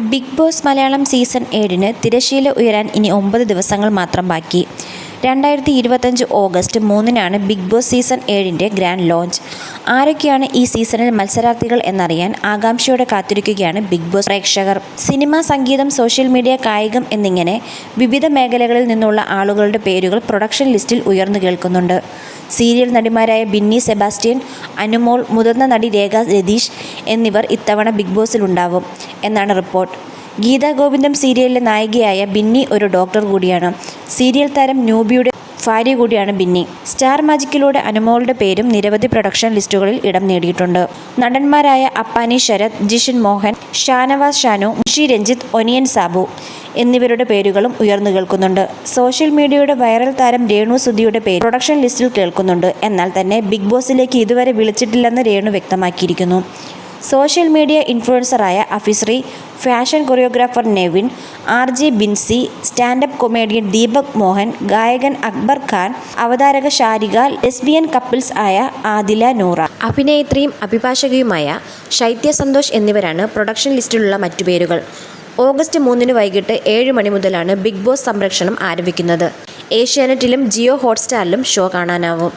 Big boss Malayalam season ഏഴിന് തിരശ്ശീല ഉയരാൻ ഇനി ഒമ്പത് ദിവസങ്ങൾ മാത്രം ബാക്കി. രണ്ടായിരത്തി ഇരുപത്തഞ്ച് ഓഗസ്റ്റ് മൂന്നിനാണ് ബിഗ് ബോസ് സീസൺ ഏഴിന്റെ ഗ്രാൻഡ് ലോഞ്ച്. ആരൊക്കെയാണ് ഈ സീസണിൽ മത്സരാർത്ഥികൾ എന്നറിയാൻ ആകാംക്ഷയോടെ കാത്തിരിക്കുകയാണ് ബിഗ് ബോസ് പ്രേക്ഷകർ. സിനിമ സംഗീതം സോഷ്യൽ മീഡിയ കായികം എന്നിങ്ങനെ വിവിധ മേഖലകളിൽ നിന്നുള്ള ആളുകളുടെ പേരുകൾ പ്രൊഡക്ഷൻ ലിസ്റ്റിൽ ഉയർന്നു കേൾക്കുന്നുണ്ട്. സീരിയൽ നടിമാരായ ബിന്നി സെബാസ്റ്റ്യൻ അനുമോൾ മുതിർന്ന നടി രേഖ രതീഷ് എന്നിവർ ഇത്തവണ ബിഗ് ബോസിലുണ്ടാവും എന്നാണ് റിപ്പോർട്ട്. ഗീതാ ഗോവിന്ദം സീരിയലിലെ നായികയായ ബിന്നി ഒരു ഡോക്ടർ കൂടിയാണ്. സീരിയൽ താരം ന്യൂബിയുടെ ഭാര്യ കൂടിയാണ് ബിന്നി. സ്റ്റാർ മാജിക്കിലൂടെ അനുമോളുടെ പേരും നിരവധി പ്രൊഡക്ഷൻ ലിസ്റ്റുകളിൽ ഇടം നേടിയിട്ടുണ്ട്. നടന്മാരായ അപ്പാനി ശരത് ജിഷിൻ മോഹൻ ഷാനവാസ് ഷാനു മുഷി രഞ്ജിത്ത് ഒനിയൻ സാബു എന്നിവരുടെ പേരുകളും ഉയർന്നു കേൾക്കുന്നുണ്ട്. സോഷ്യൽ മീഡിയയുടെ വൈറൽ താരം രേണു സുധിയുടെ പേര് പ്രൊഡക്ഷൻ ലിസ്റ്റിൽ കേൾക്കുന്നുണ്ട്. എന്നാൽ തന്നെ ബിഗ് ബോസിലേക്ക് ഇതുവരെ വിളിച്ചിട്ടില്ലെന്ന് രേണു വ്യക്തമാക്കിയിരിക്കുന്നു. Social media ഇൻഫ്ലുവൻസറായ Afishree fashion choreographer Nevin R J Binsy standup comedian Deepak Mohan ഗായകൻ അക്ബർ ഖാൻ അവതാരക ഷാരിക ലെസ്ബിയൻ കപ്പിൾസ് ആയ ആദില നൂറ. അഭിനേത്രിയും അഭിഭാഷകയുമായ ശൈത്യ സന്തോഷ് എന്നിവരാണ് പ്രൊഡക്ഷൻ ലിസ്റ്റിലുള്ള മറ്റു പേരുകൾ. ഓഗസ്റ്റ് മൂന്നിന് വൈകിട്ട് ഏഴ് മണി മുതലാണ് ബിഗ് ബോസ് സംരക്ഷണം ആരംഭിക്കുന്നത്. ഏഷ്യാനെറ്റിലും ജിയോ ഹോട്ട്സ്റ്റാറിലും ഷോ കാണാനാവും.